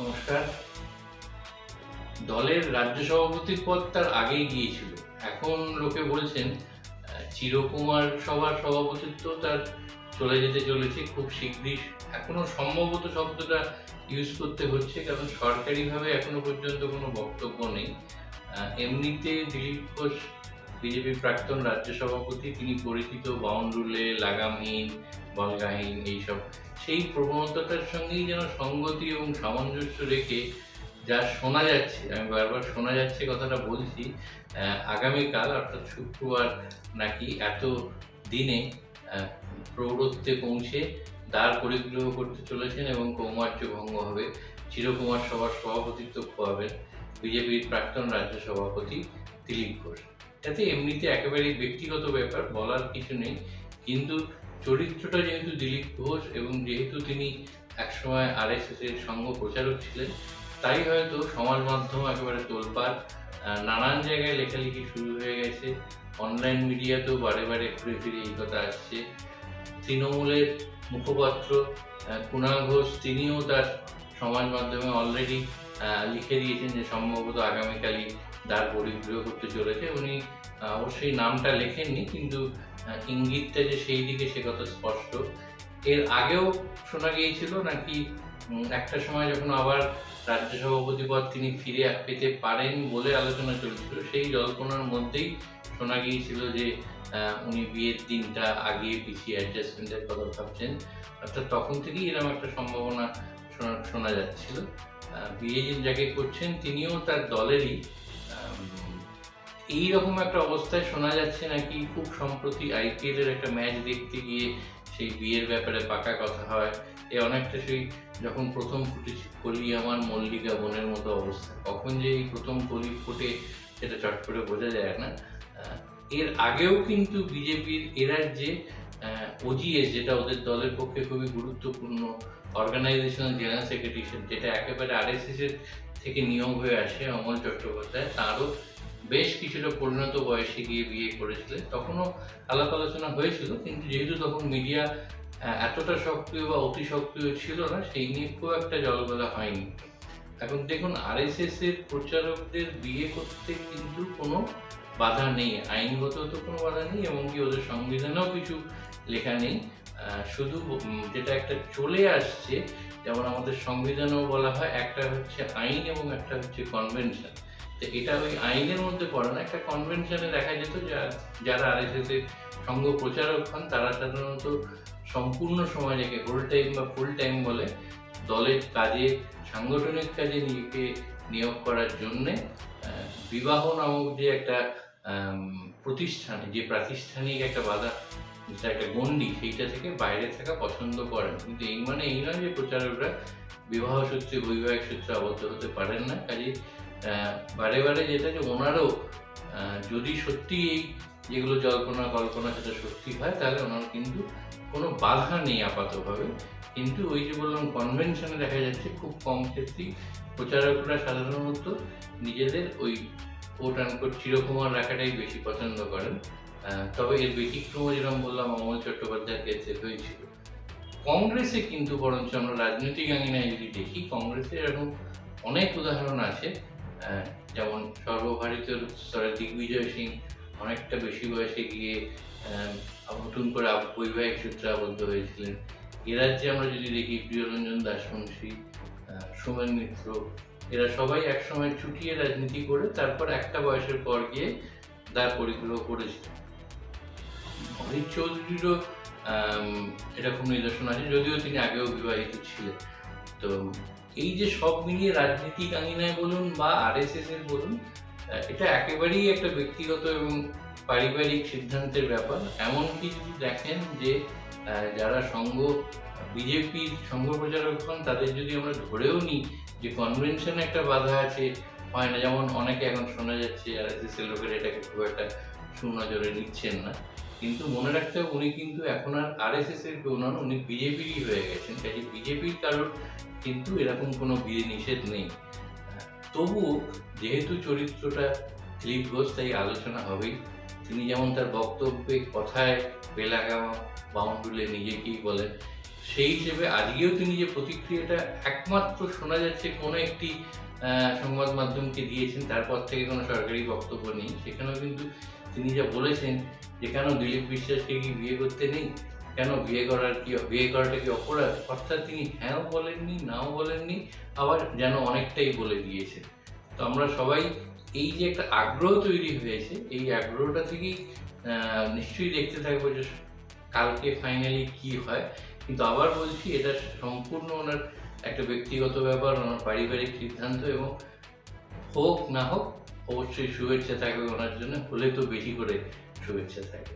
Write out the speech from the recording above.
নমস্কার। দলের রাজ্য সভাপতির পদ তার আগেই গিয়েছিল। এখন লোকে বলছেন চিরকুমার সভার সভাপতিত্ব তার চলে যেতে চলেছে খুব শীঘ্রই এখনও সম্ভবত শব্দটা ইউজ করতে হচ্ছে, কারণ সরকারিভাবে এখনও পর্যন্ত কোনো বক্তব্য নেই। এমনিতে দিলীপ ঘোষ বিজেপির প্রাক্তন রাজ্য সভাপতি, তিনি পরিচিত বাউন্ডুলে লাগামহীন বলগাহীন এইসব। সেই প্রবণতাটার সঙ্গেই যেন সঙ্গতি এবং সামঞ্জস্য রেখে যা শোনা যাচ্ছে, আমি বারবার শোনা যাচ্ছে কথাটা বলছি আগামীকাল অর্থাৎ শুক্রবার নাকি এত দিনে প্রৌঢ়ত্বে পৌঁছে দ্বার পরিগ্রহ করতে চলেছেন এবং কৌমার্য ভঙ্গ হবে, চিরকুমার সভার সভাপতিত্ব খোয়াবেন বিজেপির প্রাক্তন রাজ্য সভাপতি দিলীপ ঘোষ। এতে এমনিতে একেবারেই ব্যক্তিগত ব্যাপার, বলার কিছু নেই। কিন্তু চরিত্রটা যেহেতু দিলীপ ঘোষ এবং যেহেতু তিনি একসময় আরএসএস এর সঙ্গ প্রচারক ছিলেন, তাই হয়তো সমাজ মাধ্যম একেবারে তোলপাড় নানান জায়গায় লেখালেখি শুরু হয়ে গেছে। অনলাইন মিডিয়াতেও বারে বারে ঘুরে ফিরে এই কথা আসছে। তৃণমূলের মুখপাত্র কুণাল ঘোষ, তিনিও তার সমাজ মাধ্যমে অলরেডি লিখে দিয়েছেন যে সম্ভবত আগামীকালই দ্বার পরিগ্রহ করতে চলেছে। উনি অবশ্যই নামটা লেখেননি, কিন্তু ইঙ্গিতটা যে সেই দিকে সে কথা স্পষ্ট। এর আগেও শোনা গিয়েছিল নাকি একটা সময় যখন আবার রাজ্য সভাপতি পদ তিনি ফিরে পেতে পারেন বলে আলোচনা চলছিল, সেই জল্পনার মধ্যেই শোনা গিয়েছিল যে উনি বিয়ের দিনটা আগিয়ে পিছিয়ে অ্যাডজাস্টমেন্টের কথা ভাবছেন। অর্থাৎ তখন থেকেই এরকম একটা সম্ভাবনা শোনা যাচ্ছিল। বিয়ে যাকে করছেন তিনিও তার দলেরই এইরকম একটা অবস্থায় শোনা যাচ্ছে নাকি খুব সম্প্রতি আইপিএল এর একটা ম্যাচ দেখতে গিয়ে সেই বিয়ের ব্যাপারে পাকা কথা হয়? এ অনেকটা সেই যখন প্রথম ফুটেছে কলি আমার মল্লিকা বনের মতো অবস্থা। কখন যে এই প্রথম কলি ফোটে, সেটা চট করে বোঝা যায় না। এর আগেও কিন্তু বিজেপির এরা যে ওজিএস যেটা ওদের দলের পক্ষে খুবই গুরুত্বপূর্ণ অর্গানাইজেশনাল জেনারেল সেক্রেটারি যেটা একেবারে আরএসএস এর থেকে নিয়োগ হয়ে আসে অমল চট্টোপাধ্যায়, তারও বেশ কিছুটা পরিণত বয়সে গিয়ে বিয়ে করেছিলেন তখনও আলাপ আলোচনা হয়েছিল, কিন্তু যেহেতু তখন মিডিয়া এতটা সক্রিয় বা অতি সক্রিয় ছিল না, সেই নিয়ে খুব একটা জলগলা হয়নি। এখন দেখুন আরএসএস এর প্রচারকদের বিয়ে করতে কিন্তু কোনো বাধা নেই, আইনগত তো কোনো বাধা নেই এমনকি ওদের সংবিধানেও কিছু লেখা নেই। শুধু যেটা একটা চলে আসছে, যেমন আমাদের সংবিধানেও বলা হয়, একটা হচ্ছে আইন এবং একটা হচ্ছে কনভেনশন এটা ওই আইনের মধ্যে পড়ে না। একটা কনভেনশনে দেখা যেত যারা আরএসএস এর সঙ্গ প্রচারক হন, তারা সাধারণত সম্পূর্ণ সময় রেখে হোল টাইম বা ফুল টাইম বলে দলের কাজে, সাংগঠনিক কাজে নিজেকে নিয়োগ করার জন্যে বিবাহ নামক যে একটা প্রতিষ্ঠানে, যে প্রাতিষ্ঠানিক একটা বাধা একটা গণ্ডি, সেইটা থেকে বাইরে থাকা পছন্দ করেন। কিন্তু এই মানে এই নয় যে প্রচারকরা বিবাহ সূত্রে, বৈবাহিক সূত্রে আবদ্ধ হতে পারেন না। কাজে বারে বারে যেটা যে ওনারও যদি সত্যি এই যেগুলো জল্পনা কল্পনা সেটা সত্যি হয়, তাহলে ওনার কিন্তু কোনো বাধা নেই আপাতভাবে। কিন্তু ওই যে বললাম কনভেনশনে দেখা যাচ্ছে খুব কম ক্ষেত্রেই প্রচারকরা সাধারণত নিজেদের ওই কোট আনকোট চিরকুমার রাখাটাই বেশি পছন্দ করেন। তবে এর ব্যতিক্রম যেরকম বললাম, অমল চট্টোপাধ্যায়ের ক্ষেত্রে হয়েছিল। কংগ্রেসে কিন্তু বরঞ্চ আমরা রাজনৈতিক আঙিনায় যদি দেখি, কংগ্রেসে এরকম অনেক উদাহরণ আছে। যেমন সর্বভারতীয় স্তরে দিগ্বিজয় সিং অনেকটা বেশি বয়সে গিয়ে নতুন করে বৈবাহিক সূত্রে আবদ্ধ হয়েছিলেন। এ রাজ্যে আমরা যদি দেখি প্রিয়রঞ্জন আহ, সোমেন মিত্র এরা সবাই একসময় চুটিয়ে রাজনীতি করে তারপর একটা বয়সের পর গিয়ে দ্বার পরিগ্রহ করেছিল। অরিত চৌধুরীরও আম, এরকম নিদর্শন আছে যদিও তিনি আগেও বিবাহিত ছিলেন। তো এই যে সব মিলিয়ে রাজনীতিক আঙিনায় বলুন বা আরএসএস এর বলুন এটা একেবারেই একটা ব্যক্তিগত এবং পারিবারিক সিদ্ধান্তের ব্যাপার। এমনকি যদি দেখেন যে যারা সংঘ বিজেপির সংঘ প্রচারক হন, তাদের যদি আমরা ধরেও নিই যে কনভেনশনে একটা বাধা আছে, হয় না, যেমন অনেকে এখন শোনা যাচ্ছে আর এস এস এর লোকেরা এটাকে খুব একটা সুনজরে নিচ্ছেন না। কিন্তু মনে রাখতে হবে উনি কিন্তু এখন আর আরএসএস এর কেউ নন, উনি বিজেপিরই হয়ে গেছেন। কাজে বিজেপির কারোর কিন্তু এরকম কোনো বিয়ে নিষেধ নেই। তবুও যেহেতু চরিত্রটা দিলীপ ঘোষ তাই আলোচনা হবেই। তিনি যেমন তার বক্তব্যে কথায় বেলাগাঁও বাউন্ডুলে নিজেকেই বলেন সেই হিসেবে আজকেও তিনি যে প্রতিক্রিয়াটা একমাত্র শোনা যাচ্ছে, কোনো একটি সংবাদ মাধ্যমকে দিয়েছেন, তারপর থেকে কোনো সরকারি বক্তব্য নেই। সেখানেও কিন্তু তিনি যা বলেছেন যে কেন দিলীপ বিশ্বাসকে কি বিয়ে করতে নেই? কেন বিয়ে করার কি, বিয়ে করাটা কি অপরাধ? অর্থাৎ তিনি হ্যাঁও বলেননি, নাও বলেননি, আবার যেন অনেকটাই বলে দিয়েছেন। তো আমরা সবাই এই যে একটা আগ্রহ তৈরি হয়েছে, এই আগ্রহটা থেকেই নিশ্চয়ই দেখতে থাকব যে কালকে ফাইনালি কি হয়। কিন্তু আবার বলছি, এটা সম্পূর্ণ ওনার একটা ব্যক্তিগত ব্যাপার, ওনার পারিবারিক সিদ্ধান্ত এবং হোক না হোক, অবশ্যই শুভেচ্ছা থাকবে ওনার জন্য, হলে তো বেশি করে শুভেচ্ছা থাকবে